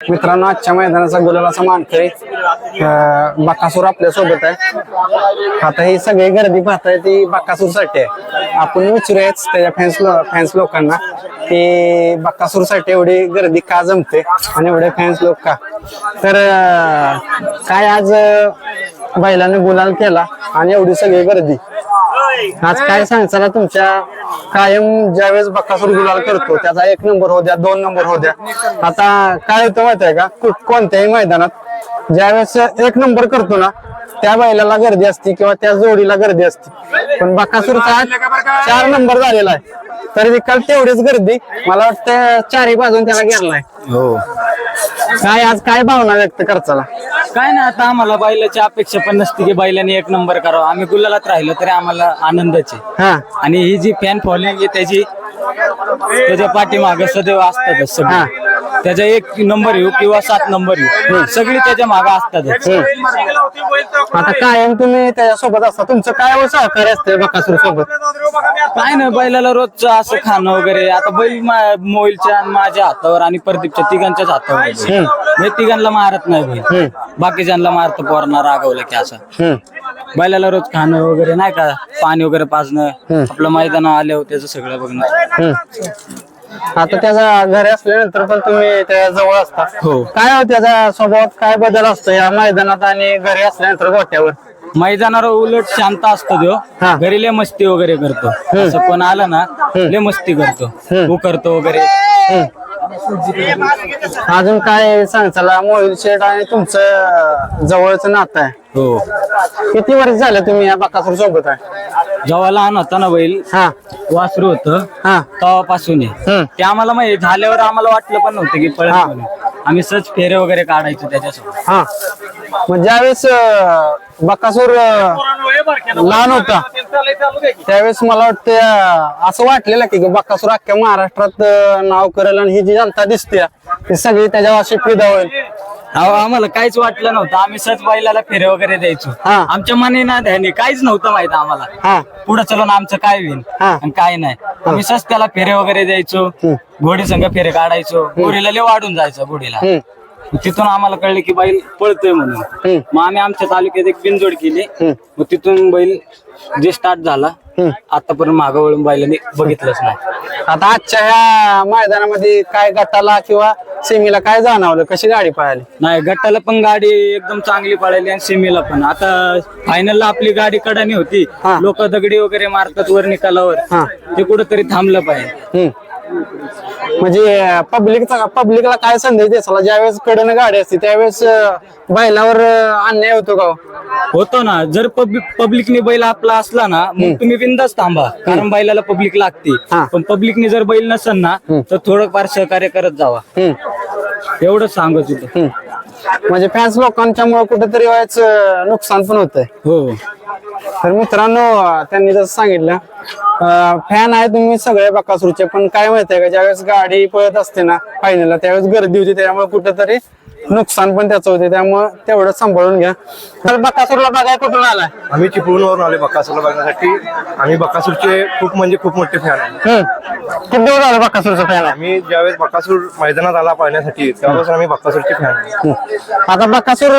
मित्रांनो आजच्या मैदानाचा गुलालाचा मानकरी अं, बकासूर आपल्यासोबत आहे. आता ही सगळी गर्दी पाहताय ती बाकासूरसाठी आहे. आपण विचारूयाच त्याच्या फॅन्स फॅन्स लोकांना की बाकासूरसाठी एवढी गर्दी का जमते आणि एवढे फॅन्स लोक का? तर अं, काय आज अं, बैलाने गुलाल केला आणि एवढी सगळी गर्दी? आज काय सांगताना तुमच्या कायम ज्यावेळेस बकासूर गुलाल करतो त्याचा एक नंबर हो द्या दोन नंबर हो द्या. आता काय होतं माहिती आहे का? कोणत्याही मैदानात ज्यावेळेस एक नंबर करतो ना त्या बैलाला गर्दी असते किंवा त्या जोडीला गर्दी असते. पण बकासूरचा आज चार नंबर झालेला आहे. तरी काल तेवढीच गर्दी. मला वाटतं चारही बाजून त्याला घेरलाय हो. काय आज काय भावना व्यक्त करताला? काय ना आता आम्हाला बैलाची अपेक्षा पण नसते की बैलाने एक नंबर करावा. आम्ही गुलालात राहिलो तरी आम्हाला आनंदच आहे. हा. आणि ही जी फॅन फॉलोइंग आहे त्याची त्याच्या पाठीमाग सदैव असतातच सगळी. त्याचा एक नंबर येऊ किंवा सात नंबर येऊ. सगळी त्याच्यामागे असतातच. आता कायम तुम्ही त्याच्यासोबत असता? तुमचं काय व सहकार्य असते बकासूर सोबत? काय ना बैलाला रोजचं असं खाणं वगैरे. आता बैल मा- मोबाईलच्या आणि माझ्या हातावर आणि प्रदीपच्या तिघांच्याच हातावर आहे बैल. मी तिघांना मारत नाही बैल. बाकीच्यांना मारतो पोरांना रागवलं की असं. हम्म. बैलाला रोज खाणं वगैरे नाही का? पाणी वगैरे पाजणं. आपलं मैदान आल्यावर त्याचं सगळं बघणं. हम्म. आता त्याचा घरी असल्यानंतर पण तुम्ही त्या जवळ असता. हो. काय हो त्याचा स्वभावात काय बदल असतो या मैदानात आणि घरी असल्यानंतर गोट्यावर? मैदानावर उलट शांत असतो हा. तो घरी लय मस्ती वगैरे करतो. असं कोण आलं ना लय मस्ती करतो. करतो वगैरे. अजून काय सांगताला मोहिल शेठ आणि तुमचं जवळचं नातं आहे. हो. किती वर्ष झालं तुम्ही या बकासूर सोबत आहे? जेव्हा लहान होता ना बैल हा. वासरू होतं हा. तेव्हापासून आहे. हम्म. ते आम्हाला माहिती झाल्यावर आम्हाला वाटलं पण नव्हतं की पळत म्हणून. आम्ही सहज फेरे वगैरे काढायचो त्याच्यासोबत. हा. मग ज्यावेळेस अं, बकासूर अं, लहान होता त्यावेळेस मला वाटतं अं, असं वाटलेलं की बकासूर अख्ख्या महाराष्ट्रात अं, नाव करेल आणि ही जी जनता दिसते ती सगळी त्याच्या अशी फिदा होईल. अहो, आम्हाला काहीच वाटलं नव्हतं. आम्ही सहज बैलाला फेरे वगैरे द्यायचो. हा. आमच्या मने ना ध्यानी काहीच नव्हतं माहीत आम्हाला. हा. पुढे चलून आमचं काय होईल? हा. आणि काय नाही. आम्ही सहज त्याला फेरे वगैरे द्यायचो. घोडी संघ फेरे काढायचो. घोडीला लय वाढून जायचं घोडीला. हम्म. तिथून आम्हाला कळलं की बैल पळतोय म्हणून. मग आम्ही आमच्या तालुक्यात एक बिनजोड केली. मग तिथून बैल जे स्टार्ट झाला आतापर्यंत मागं वळून बैलाने बघितलंच नाही. आता आजच्या ह्या मैदानामध्ये काय गटाला किंवा सेमीला काय जाणवलं? कशी गाडी पळाली? नाही गटाला पण गाडी एकदम चांगली पळाली आणि सेमीला पण. आता फायनलला आपली गाडी कडानी होती. लोक दगडी वगैरे मारतात वर निकालावर. ते कुठंतरी थांबलं पाहिजे. म्हणजे पब्लिकचा पब्लिकला काय संदेश द्यायचा ज्यावेळेस कडनं गाडी असते त्यावेळेस बैलावर अन्याय होतो का हो? होतो ना. जर पब्लिक पब्लिकने बैल आपला असला ना मग तुम्ही बिंदास थांबा. कारण बैलाला पब्लिक लागते. पण पब्लिकने जर बैल नसेल ना तर थोडंफार सहकार्य करत जावा. एवढंच सांगत होतो. म्हणजे फॅन्स लोकांच्या मुळे कुठेतरी व्हायचं नुकसान पण होतंय. हो. तर मित्रांनो त्यांनी जसं सांगितलं फॅन आहे तुम्ही सगळे बकासूरचे पण काय माहितीये का ज्यावेळेस गाडी पळत असते ना फायनलला त्यावेळेस गर्दी होती त्यामुळे कुठेतरी नुकसान पण त्याचं होते त्यामुळे तेवढं सांभाळून घ्या. तर बकासूरला बघाय कुठून आलाय. आम्ही चिपळूणवरून आले बकासूरला बघण्यासाठी. आम्ही बकासूरचे खूप म्हणजे खूप मोठे फॅन आहे. हम्म. किती दिवस झालं बकासूरचा फॅन आहे. आम्ही ज्यावेळेस बकासूर मैदानात आला पाहण्यासाठी तेव्हापासून आम्ही बकासूरचे फॅन आहे. आता बकासूर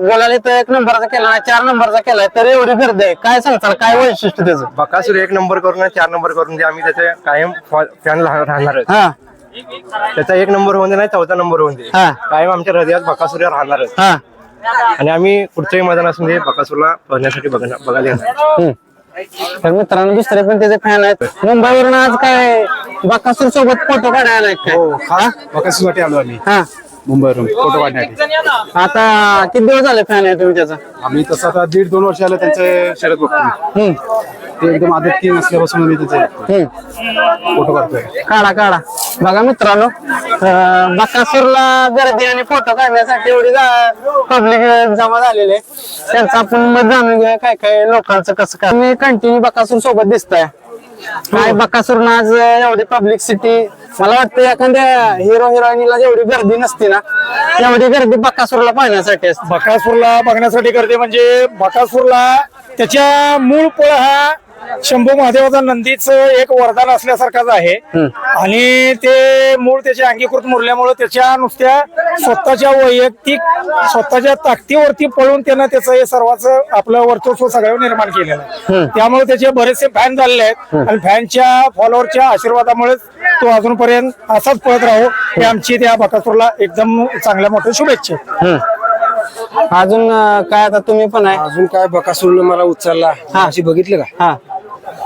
गोलाली तर एक नंबरचा केला नाही चार नंबरचा केलाय तर एवढी गर्दी आहे. काय सांगताल काय वैशिष्ट्य त्याचं? बकासूर एक नंबर करून आणि चार नंबर करून जे आम्ही त्याचे कायम फॅन राहणार आहेत. हा. त्याचा एक नंबर होऊन दे नाही चौथा नंबर होऊन दे हा. कायम आमच्या हृदयात बकासूर राहणार हा. आणि आम्ही कुठचंही मैदान असून दे बकासूरला बघण्यासाठी बघण्या- बघायला येणार. हम्म. तर मित्रांनो दुसरे पण त्याचे फॅन आहेत. मुंबईवरून आज काय बकासूर सोबत फोटो काढायला आहेत काय? हा? बकासूरसाठी आलो आम्ही. हा. मुंबईवरून फोटो काढण्यासाठी. आता किती दिवस झाले फॅन आहे तुम्ही त्याचा? आम्ही तसं आता दीड दोन वर्ष आलं त्यांचे शर्यत बघतो हम्म. ते एकदम आदत तीन असल्यापासून आम्ही त्याचे हम्म. फोटो काढतोय. काढा काढा. बघा मित्रांनो अं, बकासूरला गर्दी आणि फोटो काढण्यासाठी एवढी पब्लिक जमा झालेली आहे. त्यांचं आपण मत जाणून घेऊया काय काय लोकांचं कसं काय. तुम्ही कंटिन्यू बकासूर सोबत दिसताय. काय बकासूर आज एवढी पब्लिक सिटी मला वाटतं एखाद्या हिरो हिरोईनीला जेवढी गर्दी नसती ना तेवढी गर्दी बकासूरला पाहण्यासाठी असते. बकासूरला बघण्यासाठी करते म्हणजे बकासूरला त्याच्या मूळ पळ हा शंभू महादेवाचा नंदीच एक वरदान असल्यासारखाच आहे. आणि ते मूळ त्याचे अंगीकृत मुरल्यामुळे त्याच्या नुसत्या स्वतःच्या वैयक्तिक स्वतःच्या ताकदीवरती पळून त्यानं त्याचं हे सर्वांच आपलं वर्चस्व सगळं निर्माण केलेलं आहे. त्यामुळे त्याचे बरेचसे फॅन झालेले आहेत. आणि फॅनच्या फॉलोअरच्या आशीर्वादामुळेच तो अजूनपर्यंत असाच पळत राहू. हे आमची त्या बकासूरला एकदम चांगल्या मोठ्या शुभेच्छा. अजून अं, काय आता तुम्ही पण आहे? अजून काय बकासूरनं मला उचलला? अशी बघितलं का? हा.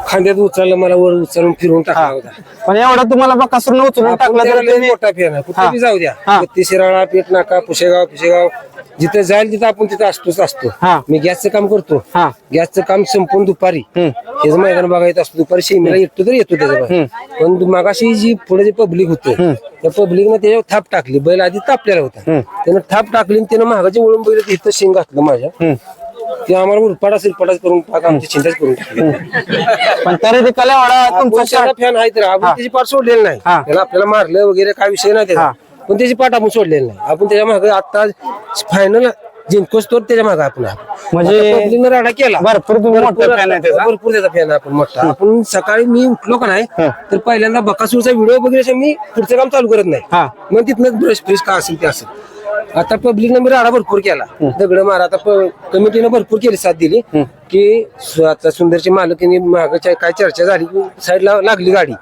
खांद्यात उचललं मला वर उचलून फिरून टाकला होता. पण एवढा तुम्हाला बकासूर उचलून टाकला तर आपला तुम्ही मोठा फेर आहे. कुठे बी जाऊ द्या. हा. बत्तीस शिराळा पेट नाका पुशेगाव पुशेगाव. जिथे जाईल तिथे आपण तिथे असतोच असतो. मी गॅसचं काम करतो. हा. गॅसचं काम संपून दुपारी. त्याचं मैदान बघायचं असतो. दुपारी शेमीला येतो तर येतो त्याच्या पण दु- मागाशी जी पुढे जे पब्लिक होतं त्या पब्लिकनं त्याच्यावर थाप टाकली. बैल आधी तापलेला होता. त्यानं थाप टाकली आणि त्यानं महागाची वळून बैल इथं शेंग घातलं माझ्या. ते आम्हाला उरपाडा सिरपाडाच करून पाक आमची चिंताच करून टाकली. पण तरी तुमचा फॅन आहे तर आपण त्याची पाठ सोडलेली नाही. हा. त्याला आपल्याला मारलं वगैरे काय विषय नाही त्याचा. पण त्याची पाठ आपण सोडलेली नाही. आपण त्याच्यामागे आता फायनल जिंकोच तर त्याच्यामागे आपण. म्हणजे पब्लिकनं राडा केला. भरपूर तुम्ही मोठा fan आहे त्याचा. भरपूर त्याचा फॅन आपण मोठा. आपण सकाळी मी उठलो का नाही तर पहिल्यांदा बकासूरचा व्हिडिओ वगैरे मी पुढचं काम चालू करत नाही. हा. मग तिथनं ब्रश फ्रेश का असेल ते असेल. आता पब्लिकनं मी राडा भरपूर केला. दगड मारा. आता कमिटीनं भरपूर केली साथ दिली की सु- आता सुंदरची मालकीने मागच्या काय चर्चा झाली? की साईडला लागली गाडी.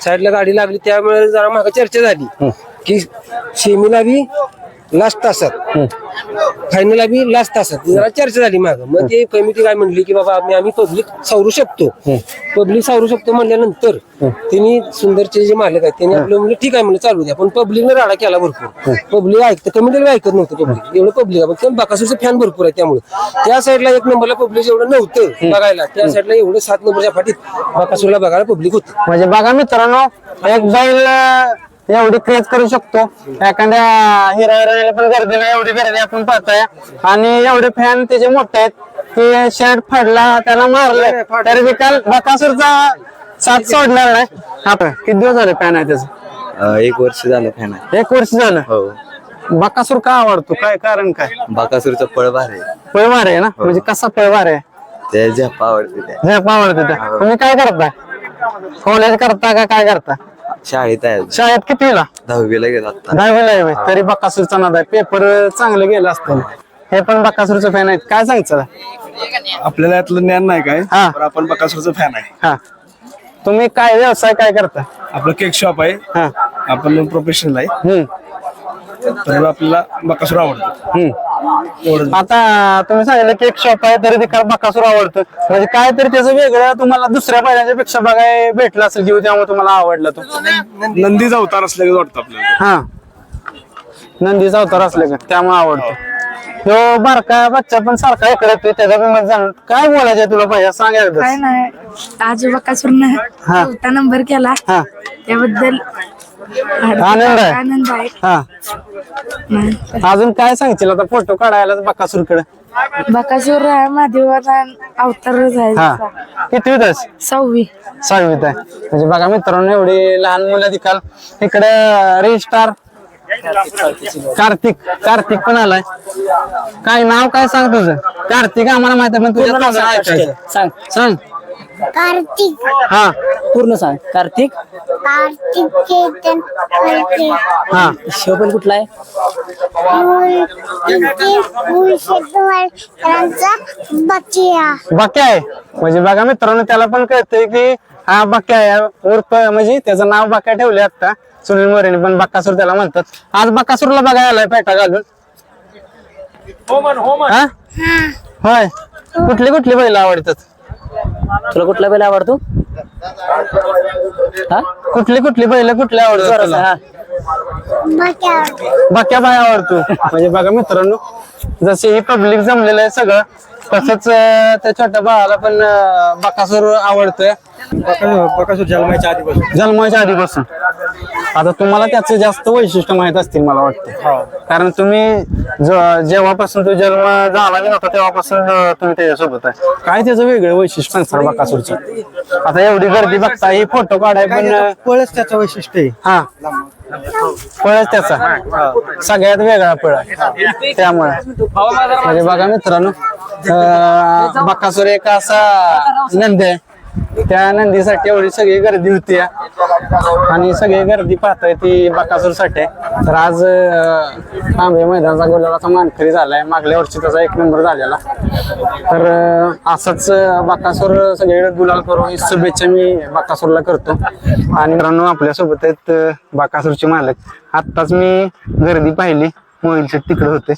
साईडला गाडी लागली त्यामुळे जरा माग चर्चा झाली. की शेमीला बी लास्ट तासात. फायनल बी लास्ट तासात. जरा चर्चा झाली माग. मग ते कमिटी काय म्हणली की बाबा आम्ही आम्ही पब्लिक सावरू शकतो. पब्लिक सावरू शकतो म्हणल्यानंतर त्यांनी सुंदरचे जे मालक आहेत त्यांनी आपलं म्हणजे ठीक आहे म्हणलं चालू द्या. पण पब्लिकने राडा केला भरपूर. पब्लिक ऐकतं. कमिटीला ऐकत नव्हतं पब्लिक एवढं पब्लिक आहे. पण बाकासूरचं फॅन भरपूर आहे त्यामुळे. त्या साईडला एक नंबरला पब्लिक एवढं नव्हतं बघायला त्या साईडला एवढं सात नंबरच्या फाटीत बाकासूरला बघायला पब्लिक होतं. म्हणजे बघा मित्रांनो एक बैल एवढी क्रेज करू शकतो. एखाद्या हिरा हिराला पण गर्दी नाही एवढी गर्दी आपण पाहताय. आणि एवढे फॅन त्याचे मोठे आहेत की शर्ट फाडला त्याला मारलं तरी देखील बकासूरचा साथ सोडणार नाही. आपण किती दिवस झाले फॅन आहे त्याचं? एक वर्ष झालं फॅन आहे. एक वर्ष झालं? हो. बकासूर का आवडतो? काय कारण काय? बाकासूरचं पळभार आहे. पळवार आहे ना? म्हणजे कसा पळवार आहे? त्या झेपा आवडते त्या. झेप आवडते त्या. तुम्ही काय करता कॉलेज करता का काय करता? शाळेत आहे शाळेत कितीला दहावीला गेला आता. दहावीला आहे होय. तरी बकासूरचा नाद आहे. पेपर चांगलं गेलं असतं. हे पण बकासूरचं फॅन आहेत. काय सांगचं आपल्याला यातलं ज्ञान नाही काय हा. पण आपण बकासूरचं फॅन आहे. हा. तुम्ही काय व्यवसाय काय करता? आपलं केक शॉप आहे. हा. आपण प्रोफेशनल आहे. हम्म. तर आपल्याला बकासूर आवडतो. हम्म. आता तुम्ही सांगितलं की एक शॉप आहे तरी ते बकासूर आवडतं. म्हणजे काय तरी त्याचं वेगळं तुम्हाला दुसऱ्या बैलांच्या पेक्षा बघाय भेटलं असेल किंवा त्यामुळे तुम्हाला आवडलं तो. नंदीचा अवतार असल्याचं वाटतं आपल्याला. हा. नंदीचा अवतार असले का त्यामुळे आवडतो. तो बारका बच्चा पण सारखा इकडे त्याचा पण जाणून काय बोलायचं तुला पाहिजे सांग एकदा. काय नाही. आजोबा कासूरनं हा. नंबर केला. हा. त्याबद्दल आनंद आहे. आनंद आहे. हा. अजून काय सांगशील? आता फोटो काढायला बकासूरकडे. बकासूर हा अवतारच आहे हा. जसा. किती होतास सहावी. सहावीत आहे. म्हणजे बघा मित्रांनो एवढी लहान मुलं दिकाल इकडे रजिस्टार कार्तिक कार्तिक पण आलाय. काय नाव काय सांग तुझं? कार्तिक आम्हाला माहीत आहे पण तुझ्या ऐकायचं. सांग. सांग. कार्तिक. हा. पूर्ण सांग. कार्तिक? कार्तिक चेतन फडके. हा. शोभल कुठला आहे? बाक्या. आहे. म्हणजे बघा मित्रांनो त्याला पण कळतंय की हा बाक्या आहे. उर्फ म्हणजे त्याचं नाव बाक्या ठेवले आता. सुनील मोरेने पण बक्कासूर त्याला म्हणतात. आज बक्कासूरला बघायला आलाय पेटा घालून. हा? होय. कुठली कुठली बैल आवडतात? तुला कुठला बैल आवडतो? हा? कुठली कुठली बैल कुठली आवडतात तुला? बक्या बाक्या बाय आवडतो? म्हणजे बघा मित्रांनो जसे हे पब्लिक जमलेलं आहे सगळं तसंच अं, त्या छोट्या बाळाला पण अं, बकासूर आवडतोय. बकासूर जन्माच्या आधीपासून. जन्माच्या आधीपासून. आता तुम्हाला त्याचं जास्त वैशिष्ट्य माहीत असतील मला वाटतं. कारण तुम्ही ज- जेव्हापासून तो जन्म झाला नाही होता तेव्हापासून अं, तुम्ही त्याच्यासोबत आहे. काय त्याचं वेगळं वैशिष्ट्य सांग बकासूरचं. आता एवढी गर्दी बघता ही फोटो काढाय पण अं, पळच त्याचं वैशिष्ट्य आहे. हा. पळच त्याचा. सगळ्यात वेगळा पळ आहे. त्यामुळे. म्हणजे बघा मित्रांनो अं, बकासूर एक असा नंद आहे. त्या नंदीसाठी एवढी सगळी गर्दी होती. आणि सगळी गर्दी पाहताय ती बकासूरसाठी आहे. तर आज तांबे मैदानाचा गोलाचा मानकरी झालाय. मागल्या वर्षी त्याचा एक नंबर झालेला. तर असंच बकासूर सगळीकडे गुलाल करून ही शुभेच्छा मी बकासूरला करतो. आणि मित्रांनो आपल्यासोबत आहेत बकासूरचे मालक. आत्ताच मी गर्दी पाहिली. मोबाईल शेट तिकडे होते.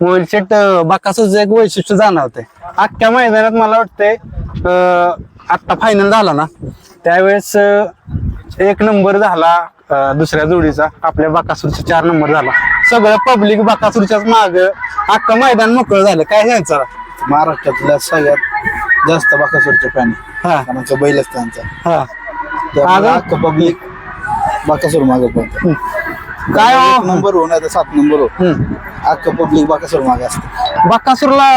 मोबाईल शेट बकासूरचं एक वैशिष्ट्य जाणवते अख्ख्या मैदानात मला वाटतंय आत्ता फायनल झाला ना त्यावेळेस एक नंबर झाला दुसऱ्या जोडीचा. आपल्या बाकासूरचा चार नंबर झाला. सगळं पब्लिक बाकासूरच्याच माग अख्खं मैदान मोकळं झालं. काय सांगायचं? महाराष्ट्रातल्या सगळ्यात जास्त बाकासूरचे फॅन हा. बैलच त्यांचा हा. पब्लिक बाकासूर मागे पळतं काय? नंबर हो? नाही तर सात नंबर हो. अख्खं पब्लिक बाकासूर मागे असतं. बकासूरला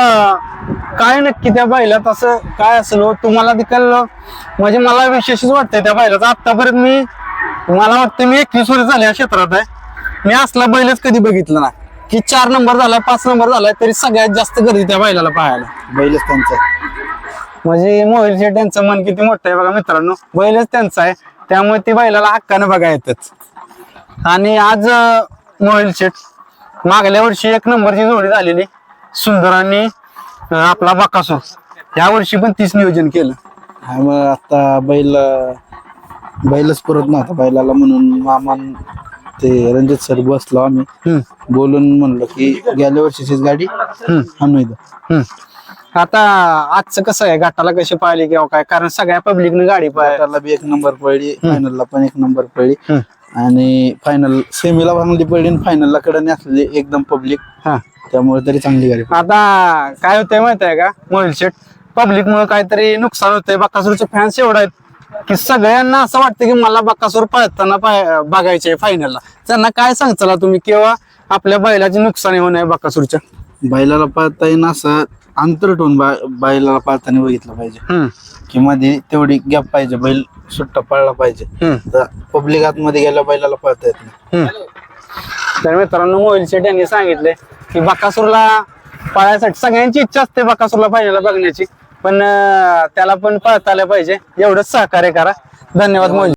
काय नक्की त्या बैलात असं काय असेल हो? तुम्हाला देखील म्हणजे मला विशेषच वाटतंय त्या बैलाचं आतापर्यंत मी मला वाटतं मी एकवीस वर्ष झाले या क्षेत्रात आहे. मी असला बैलच कधी बघितलं ना की चार नंबर झालाय पाच नंबर झालाय तरी सगळ्यात जास्त गर्दी त्या बैलाला पाहायला. बैलच त्यांचा. म्हणजे शेट त्यांचं मन किती मोठं आहे बघा मित्रांनो. बैलच त्यांचा आहे. त्यामुळे ती बैलाला हक्कानं बघा येतच आणि आज मोबाईल शेट मागल्या वर्षी एक नंबरची जोडी झालेली. सुंदर आणि अं, आपला बकासूर. या वर्षी पण तीच नियोजन केलं. हा मग आता बैल बैलच परत नव्हता बैलाला म्हणून मामान ते रणजित सर बसलो आम्ही. बोलून म्हणलं की गेल्या वर्षीचीच गाडी आणू इथं. आता आजचं कसं आहे? घाटाला कशी पाहिली किंवा काय? कारण सगळ्या पब्लिकने गाडी पाहिली त्याला बी एक नंबर पडली फायनलला पण एक नंबर पडली. आणि फायनल सेमीला चांगली पडली आणि फायनलला कडे असलेली एकदम पब्लिक. हा. त्यामुळे तरी चांगली गाडी आता काय होतंय माहीत आहे का? मोबाईल शेट पब्लिक मुळे काहीतरी नुकसान होतंय. बकासूरचे फॅन्स एवढे आहेत की सगळ्यांना असं वाटतं की मला बकासूर पळताना बघायचे फायनलला त्यांना काय सांगताला तुम्ही? किंवा आपल्या बैलाची नुकसानी होऊ नये बकासूरच्या? बैलाला पाळता येईन असं अंतर ठेवून बा- बैलाला पाळताना बघितलं पाहिजे. की मध्ये तेवढी गॅप पाहिजे. बैल सुट्टा पळला पाहिजे. तर पब्लिक आतमध्ये गेल्या बैलाला पाळता येत नाही. तर मित्रांनो मोबाईल शेट यांनी सांगितले की बकासूरला पळायसाठी सगळ्यांची इच्छा असते बकासूरला फायनलला बघण्याची. पण त्याला पण पळता आलं पाहिजे. एवढंच सहकार्य करा. धन्यवाद मोबाईल